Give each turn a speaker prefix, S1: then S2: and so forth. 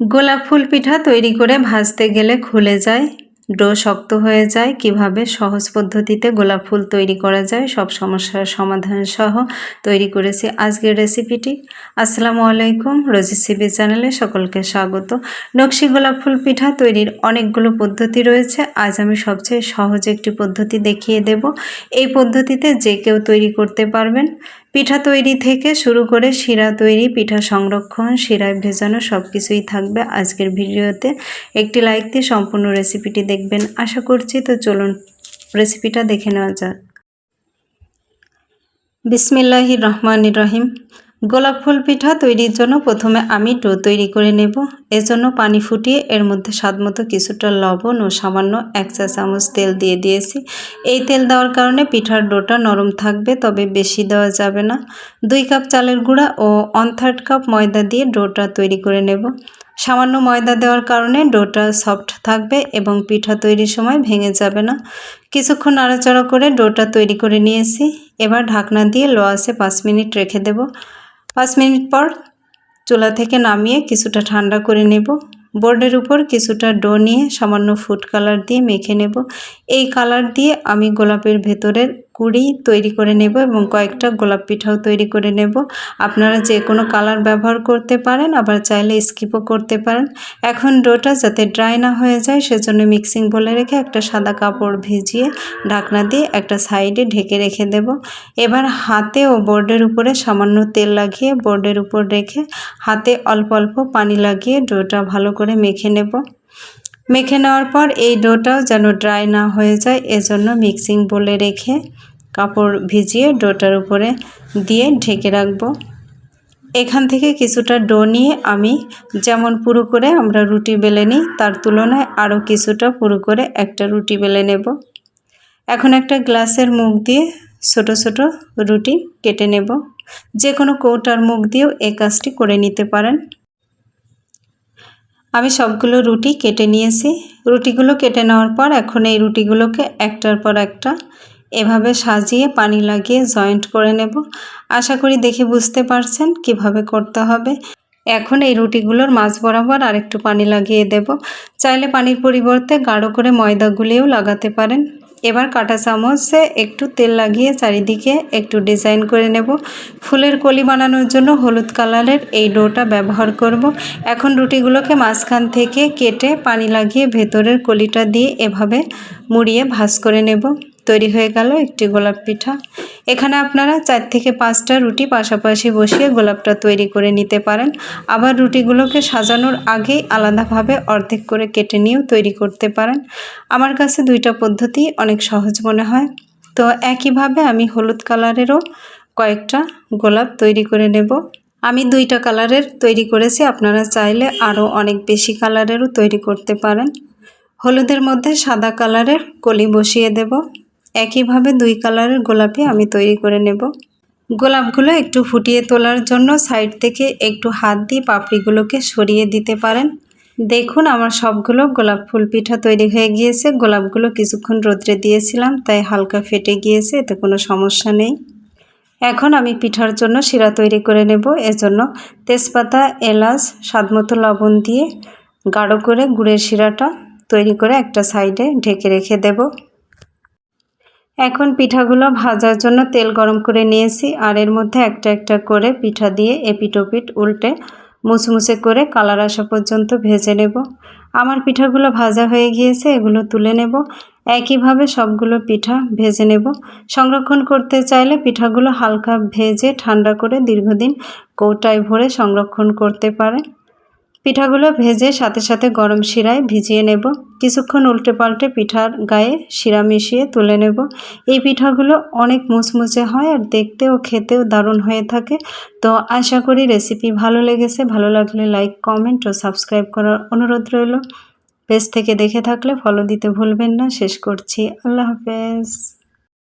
S1: গোলাপ ফুল পিঠা তৈরি করে ভাজতে গেলে খুলে যায়, ডো শক্ত হয়ে যায়। কীভাবে? সহজ পদ্ধতিতে গোলাপ ফুল তৈরি করা যায়, সব সমস্যার সমাধান সহ তৈরি করেছি আজকের রেসিপিটি। আসসালামু আলাইকুম রজিসিবি চ্যানেলে সকলকে স্বাগত। নকশি গোলাপ ফুল পিঠা তৈরির অনেকগুলো পদ্ধতি রয়েছে, আজ আমি সবচেয়ে সহজ একটি পদ্ধতি দেখিয়ে দেব। এই পদ্ধতিতে যে কেউ তৈরি করতে পারবেন পিঠা তৈরি থেকে শুরু করে শিরা তৈরি, পিঠা সংরক্ষণ, শিরায় ভেজানো সব কিছুই থাকবে আজকের ভিডিওতে। একটি লাইক দিয়ে সম্পূর্ণ রেসিপিটি দেখবেন। আশা করছি তো চলুন রেসিপিটা দেখে নেওয়া যাক। বিসমিল্লাহির রহমান রহিম। গোলাপ ফুল পিঠা তৈরির জন্য প্রথমে আমি ডো তৈরি করে নেব। এজন্য পানি ফুটিয়ে এর মধ্যে স্বাদমতো কিছুটা লবণ ও সামান্য এক চা চামচ তেল দিয়ে দিয়েছি। এই তেল দেওয়ার কারণে পিঠার ডোটা নরম থাকবে, তবে বেশি দেওয়া যাবে না। দুই কাপ চালের গুঁড়া ও ওয়ান থার্ড কাপ ময়দা দিয়ে ডোটা তৈরি করে নেব। সামান্য ময়দা দেওয়ার কারণে ডোটা সফট থাকবে এবং পিঠা তৈরির সময় ভেঙে যাবে না। কিছুক্ষণ নাড়াচাড়া করে ডোটা তৈরি করে নিয়েছি। এবার ঢাকনা দিয়ে লো আসে পাঁচ মিনিট রেখে দেব। পাঁচ মিনিট পর চুলা থেকে নামিয়ে কিছুটা ঠান্ডা করে নেব। বোর্ডের উপর কিছুটা ডো নিয়ে সামান্য ফুড কালার দিয়ে মেখে নেব। এই কালার দিয়ে আমি গোলাপের ভেতরের কুড়ি তৈরি করে নেব এবং কয়েকটা গোলাপ পিঠাও তৈরি করে নেব। আপনারা যে কোনো কালার ব্যবহার করতে পারেন, আবার চাইলে স্কিপও করতে পারেন। এখন ডোটা যাতে ড্রাই না হয়ে যায়, সেজন্য মিক্সিং বলে রেখে একটা সাদা কাপড় ভিজিয়ে ঢাকনা দিয়ে একটা সাইডে ঢেকে রেখে দেব। এবার হাতে ও বোর্ডের উপরে সামান্য তেল লাগিয়ে বোর্ডের উপর রেখে হাতে অল্প অল্প পানি লাগিয়ে ডোটা ভালো করে মেখে নেব। মেখে নেওয়ার পর এই ডোটাও যেন ড্রাই না হয়ে যায়, এজন্য মিক্সিং বলে রেখে কাপড় ভিজিয়ে ডোটার উপরে দিয়ে ঢেকে রাখব। এখান থেকে কিছুটা ডো নিয়ে আমি যেমন পুরো করে আমরা রুটি বেলে নিই, তার তুলনায় আরও কিছুটা পুরো করে একটা রুটি বেলে নেব। এখন একটা গ্লাসের মুখ দিয়ে ছোট ছোট রুটি কেটে নেব। যে কোনো কৌটার মুখ দিয়েও এই কাজটি করে নিতে পারেন। আমি সবগুলো রুটি কেটে নিয়েছি। রুটিগুলো কেটে নেওয়ার পর এখন এই রুটিগুলোকে একটার পর একটা এভাবে সাজিয়ে পানি লাগিয়ে জয়েন্ট করে নেব। আশা করি দেখে বুঝতে পারছেন কীভাবে করতে হবে। এখন এই রুটিগুলোর মাছ বরাবর আরেকটু পানি লাগিয়ে দেব। চাইলে পানির পরিবর্তে গাঢ় করে ময়দা গুলিয়েও লাগাতে পারেন। এবার কাটা চামচে একটু তেল লাগিয়ে চারিদিকে একটু ডিজাইন করে নেব। ফুলের কলি বানানোর জন্য হলুদ কালারের এই ডোটা ব্যবহার করব। এখন রুটিগুলোকে মাঝখান থেকে কেটে পানি লাগিয়ে ভেতরের কলিটা দিয়ে এভাবে মুড়িয়ে ভাজ করে নেব। তৈরি হয়ে গেল একটি গোলাপ পিঠা। এখানে আপনারা চার থেকে পাঁচটা রুটি পাশাপাশি বসিয়ে গোলাপটা তৈরি করে নিতে পারেন। আবার রুটিগুলোকে সাজানোর আগেই আলাদাভাবে অর্ধেক করে কেটে নিয়েও তৈরি করতে পারেন। আমার কাছে দুইটা পদ্ধতি অনেক সহজ মনে হয়। তো একইভাবে আমি হলুদ কালারেরও কয়েকটা গোলাপ তৈরি করে নেব। আমি দুইটা কালারের তৈরি করেছি, আপনারা চাইলে আরও অনেক বেশি কালারেরও তৈরি করতে পারেন। হলুদের মধ্যে সাদা কালারের কলি বসিয়ে দেব। একইভাবে দুই কালারের গোলাপি আমি তৈরি করে নেব। গোলাপগুলো একটু ফুটিয়ে তোলার জন্য সাইড থেকে একটু হাত দিয়ে পাপড়িগুলোকে সরিয়ে দিতে পারেন। দেখুন, আমার সবগুলো গোলাপ ফুল পিঠা তৈরি হয়ে গিয়েছে। গোলাপগুলো কিছুক্ষণ রোদ্রে দিয়েছিলাম, তাই হালকা ফেটে গিয়েছে, এতে কোনো সমস্যা নেই। এখন আমি পিঠার জন্য শিরা তৈরি করে নেব। এজন্য তেজপাতা, এলাচ, স্বাদমতো লবণ দিয়ে গাঢ় করে গুড়ের শিরাটা তৈরি করে একটা সাইডে ঢেকে রেখে দেব। এখন পিঠাগুলো ভাজার জন্য তেল গরম করে নিয়েছি আর এর মধ্যে একটা একটা করে পিঠা দিয়ে এপিটোপিট উল্টে মুচমুচে করে কালার আসা পর্যন্ত ভেজে নেব। আমার পিঠাগুলো ভাজা হয়ে গিয়েছে, এগুলো তুলে নেব। একইভাবে সবগুলো পিঠা ভেজে নেব। সংরক্ষণ করতে চাইলে পিঠাগুলো হালকা ভেজে ঠান্ডা করে দীর্ঘদিন কৌটায় ভরে সংরক্ষণ করতে পারে পিঠাগুলো ভেজে সাথে সাথে গরম শিরায় ভিজিয়ে নেব। কিছুক্ষণ উল্টে পাল্টে পিঠার গায়ে শিরা মিশিয়ে তুলে নেব। এই পিঠাগুলো অনেক মুচমুচে হয় আর দেখতেও খেতেও দারুণ হয়ে থাকে। তো আশা করি রেসিপি ভালো লেগেছে। ভালো লাগলে লাইক, কমেন্ট ও সাবস্ক্রাইব করার অনুরোধ রইল। পেজ থেকে দেখে থাকলে ফলো দিতে ভুলবেন না। শেষ করছি। আল্লাহ হাফেজ।